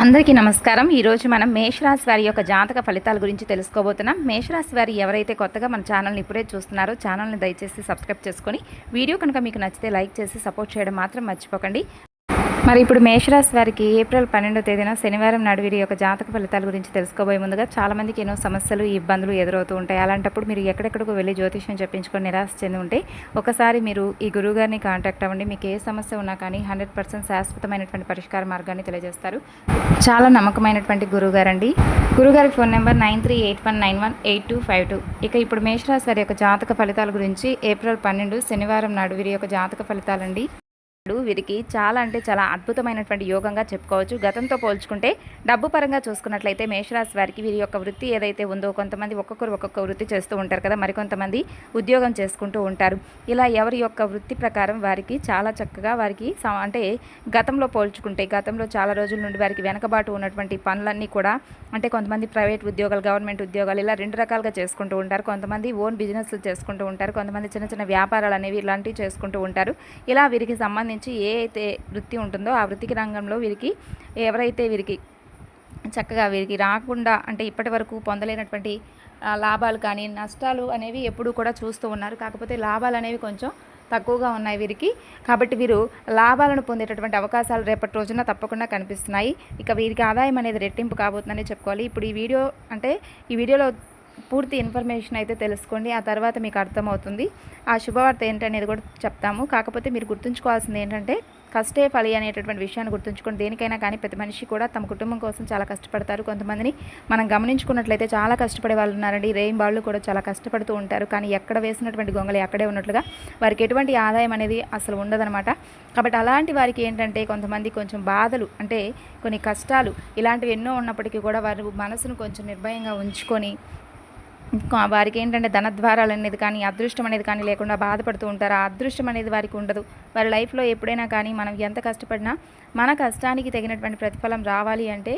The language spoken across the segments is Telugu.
అందరికీ నమస్కారం. ఈరోజు మనం మేషరాశి వారి యొక్క జాతక ఫలితాల గురించి తెలుసుకోబోతున్నాం. మేషరాశి వారి ఎవరైతే కొత్తగా మన ఛానల్ని ఇప్పుడే చూస్తున్నారో ఛానల్ని దయచేసి సబ్స్క్రైబ్ చేసుకొని వీడియో కనుక మీకు నచ్చితే లైక్ చేసి సపోర్ట్ చేయడం మాత్రం మర్చిపోకండి. మరి ఇప్పుడు మేషరాశి వారికి ఏప్రిల్ పన్నెండో తేదీన శనివారం నాడు వీరి యొక్క జాతక ఫలితాల గురించి తెలుసుకోబోయే ముందుగా చాలామందికి ఎన్నో సమస్యలు ఇబ్బందులు ఎదురవుతూ ఉంటాయి. అలాంటప్పుడు మీరు ఎక్కడెక్కడికి వెళ్ళి జ్యోతిష్యం చెప్పించుకొని నిరాశ చెంది ఉంటే ఒకసారి మీరు ఈ గురువుగారిని కాంటాక్ట్ అవ్వండి. మీకు ఏ సమస్య ఉన్నా కానీ హండ్రెడ్ పర్సెంట్ శాశ్వతమైనటువంటి పరిష్కార మార్గాన్ని తెలియజేస్తారు. చాలా నమ్మకమైనటువంటి గురువుగారండి. గురుగారి phone number nine three eight one nine one eight two five two. ఇక ఇప్పుడు మేషరాశి వారి యొక్క జాతక ఫలితాల గురించి ఏప్రిల్ పన్నెండు శనివారం నాడు వీరి యొక్క జాతక ఫలితాలండి. వీరికి చాలా అంటే చాలా అద్భుతమైనటువంటి యోగంగా చెప్పుకోవచ్చు. గతంతో పోల్చుకుంటే డబ్బు పరంగా చూసుకున్నట్లయితే మేషరాశి వారికి వీరి యొక్క వృత్తి ఏదైతే ఉందో కొంతమంది ఒక్కొక్కరు ఒక్కొక్క వృత్తి చేస్తూ ఉంటారు కదా మరికొంతమంది ఉద్యోగం చేసుకుంటూ ఉంటారు. ఇలా ఎవరి యొక్క వృత్తి ప్రకారం వారికి చాలా చక్కగా వారికి అంటే గతంలో పోల్చుకుంటే గతంలో చాలా రోజుల నుండి వారికి వెనకబాటు ఉన్నటువంటి పనులన్నీ కూడా అంటే కొంతమంది ప్రైవేట్ ఉద్యోగాలు గవర్నమెంట్ ఉద్యోగాలు ఇలా రెండు రకాలుగా చేసుకుంటూ ఉంటారు. కొంతమంది ఓన్ బిజినెస్లు చేసుకుంటూ ఉంటారు. కొంతమంది చిన్న చిన్న వ్యాపారాలు అనేవి ఇలాంటివి చేసుకుంటూ ఉంటారు. ఇలా వీరికి సంబంధించి ఏ అయితే వృత్తి ఉంటుందో ఆ వృత్తికి రంగంలో వీరికి ఎవరైతే వీరికి చక్కగా వీరికి రాకుండా అంటే ఇప్పటి వరకు పొందలేనటువంటి లాభాలు కానీ నష్టాలు అనేవి ఎప్పుడూ కూడా చూస్తూ ఉన్నారు. కాకపోతే లాభాలు అనేవి కొంచెం తక్కువగా ఉన్నాయి వీరికి. కాబట్టి వీరు లాభాలను పొందేటటువంటి అవకాశాలు రేపటి రోజున తప్పకుండా కనిపిస్తున్నాయి. ఇక వీరికి ఆదాయం అనేది రెట్టింపు కాబోతుందని చెప్పుకోవాలి. ఇప్పుడు ఈ వీడియో అంటే ఈ వీడియోలో పూర్తి ఇన్ఫర్మేషన్ అయితే తెలుసుకోండి. ఆ తర్వాత మీకు అర్థమవుతుంది. ఆ శుభవార్త ఏంటనేది కూడా చెప్తాము. కాకపోతే మీరు గుర్తుంచుకోవాల్సింది ఏంటంటే కష్టే ఫలి అనేటటువంటి విషయాన్ని గుర్తుంచుకోండి. దేనికైనా కానీ ప్రతి మనిషి కూడా తమ కుటుంబం కోసం చాలా కష్టపడతారు. కొంతమందిని మనం గమనించుకున్నట్లయితే చాలా కష్టపడే వాళ్ళు ఉన్నారండి. రేయిం వాళ్ళు కూడా చాలా కష్టపడుతూ ఉంటారు. కానీ ఎక్కడ వేసినటువంటి గొంగలి అక్కడే ఉన్నట్లుగా వారికి ఎటువంటి ఆదాయం అనేది అసలు ఉండదనమాట కాబట్టి అలాంటి వారికి ఏంటంటే కొంతమంది కొంచెం బాధలు అంటే కొన్ని కష్టాలు ఇలాంటివి ఎన్నో ఉన్నప్పటికీ కూడా వారు మనసును కొంచెం నిర్భయంగా ఉంచుకొని వారికి ఏంటంటే ధనద్వారాలు అనేది కానీ అదృష్టం అనేది కానీ లేకుండా బాధపడుతూ ఉంటారు. ఆ అదృష్టం అనేది వారికి ఉండదు. వారి లైఫ్లో ఎప్పుడైనా కానీ మనం ఎంత కష్టపడినా మన కష్టానికి తగినటువంటి ప్రతిఫలం రావాలి అంటే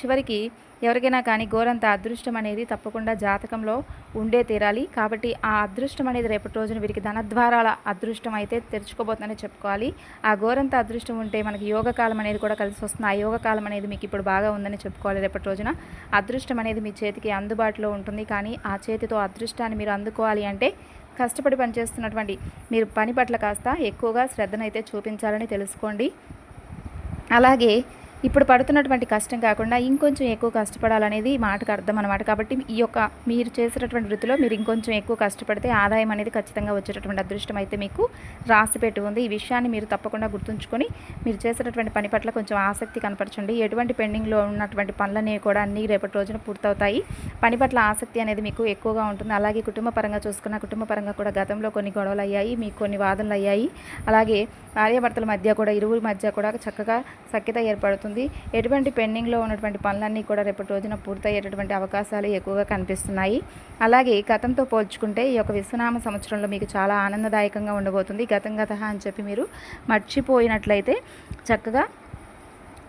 చివరికి ఎవరికైనా కానీ ఘోరంత అదృష్టం అనేది తప్పకుండా జాతకంలో ఉండే తీరాలి. కాబట్టి ఆ అదృష్టం అనేది రేపటి రోజున వీరికి ధనద్వారాల అదృష్టం అయితే తెరుచుకోబోతుందని చెప్పుకోవాలి. ఆ ఘోరంత అదృష్టం ఉంటే మనకి యోగకాలం అనేది కూడా కలిసి వస్తుంది. ఆ యోగకాలం అనేది మీకు ఇప్పుడు బాగా ఉందని చెప్పుకోవాలి రేపటి రోజున. అదృష్టం అనేది మీ చేతికి అందుబాటులో ఉంటుంది. కానీ ఆ చేతితో అదృష్టాన్ని మీరు అందుకోవాలి అంటే కష్టపడి పనిచేస్తున్నటువంటి మీరు పని పట్ల కాస్త ఎక్కువగా శ్రద్ధనైతే చూపించాలని తెలుసుకోండి. అలాగే ఇప్పుడు పడుతున్నటువంటి కష్టం కాకుండా ఇంకొంచెం ఎక్కువ కష్టపడాలనేది మాటకు అర్థం అనమాట కాబట్టి ఈ యొక్క మీరు చేసినటువంటి వృత్తిలో మీరు ఇంకొంచెం ఎక్కువ కష్టపడితే ఆదాయం అనేది ఖచ్చితంగా వచ్చేటటువంటి అదృష్టం అయితే మీకు రాసి పెట్టి ఉంది. ఈ విషయాన్ని మీరు తప్పకుండా గుర్తుంచుకొని మీరు చేసేటటువంటి పని పట్ల కొంచెం ఆసక్తి కనపరచండి. ఎటువంటి పెండింగ్లో ఉన్నటువంటి పనులనేవి కూడా అన్నీ రేపటి రోజున పూర్తవుతాయి. పని పట్ల ఆసక్తి అనేది మీకు ఎక్కువగా ఉంటుంది. అలాగే కుటుంబ పరంగా చూసుకున్న కుటుంబ పరంగా కూడా గతంలో కొన్ని గొడవలు అయ్యాయి మీకు కొన్ని వాదనలు అయ్యాయి. అలాగే భార్యాభర్తల మధ్య కూడా ఇరువురి మధ్య కూడా చక్కగా సఖ్యత ఏర్పడుతుంది. ఎటువంటి పెండింగ్లో ఉన్నటువంటి పనులన్నీ కూడా రేపటి రోజున పూర్తయ్యేటటువంటి అవకాశాలు ఎక్కువగా కనిపిస్తున్నాయి. అలాగే గతంతో పోల్చుకుంటే ఈ యొక్క విశ్వనామ సంవత్సరంలో మీకు చాలా ఆనందదాయకంగా ఉండబోతుంది. గతం గత అని చెప్పి మీరు మర్చిపోయినట్లయితే చక్కగా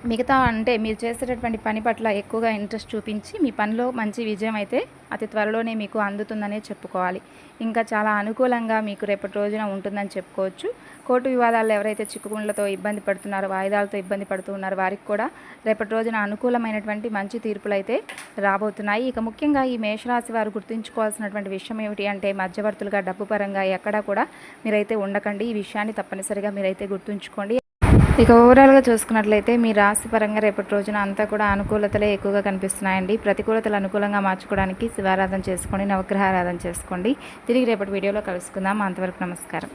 మిగతా అంటే మీరు చేసేటటువంటి పని పట్ల ఎక్కువగా ఇంట్రెస్ట్ చూపించి మీ పనిలో మంచి విజయం అయితే అతి త్వరలోనే మీకు అందుతుందనే చెప్పుకోవాలి. ఇంకా చాలా అనుకూలంగా మీకు రేపటి రోజున ఉంటుందని చెప్పుకోవచ్చు. కోర్టు వివాదాల్లో ఎవరైతే చిక్కుకుండ్లతో ఇబ్బంది పడుతున్నారో వాయిదాలతో ఇబ్బంది పడుతూ ఉన్నారో వారికి కూడా రేపటి రోజున అనుకూలమైనటువంటి మంచి తీర్పులు అయితే రాబోతున్నాయి. ఇక ముఖ్యంగా ఈ మేషరాశి వారు గుర్తుంచుకోవాల్సినటువంటి విషయం ఏమిటి అంటే మధ్యవర్తులుగా డబ్బు పరంగా ఎక్కడా కూడా మీరైతే ఉండకండి. ఈ విషయాన్ని తప్పనిసరిగా మీరైతే గుర్తుంచుకోండి. ఇక ఓవరాల్గా చూసుకున్నట్లయితే మీ రాశి పరంగా రేపటి రోజున అంతా కూడా అనుకూలతలే ఎక్కువగా కనిపిస్తున్నాయండి. ప్రతికూలతలు అనుకూలంగా మార్చుకోవడానికి శివారాధన చేసుకోండి నవగ్రహారాధన చేసుకోండి. తిరిగి రేపటి వీడియోలో కలుసుకుందాం. అంతవరకు నమస్కారం.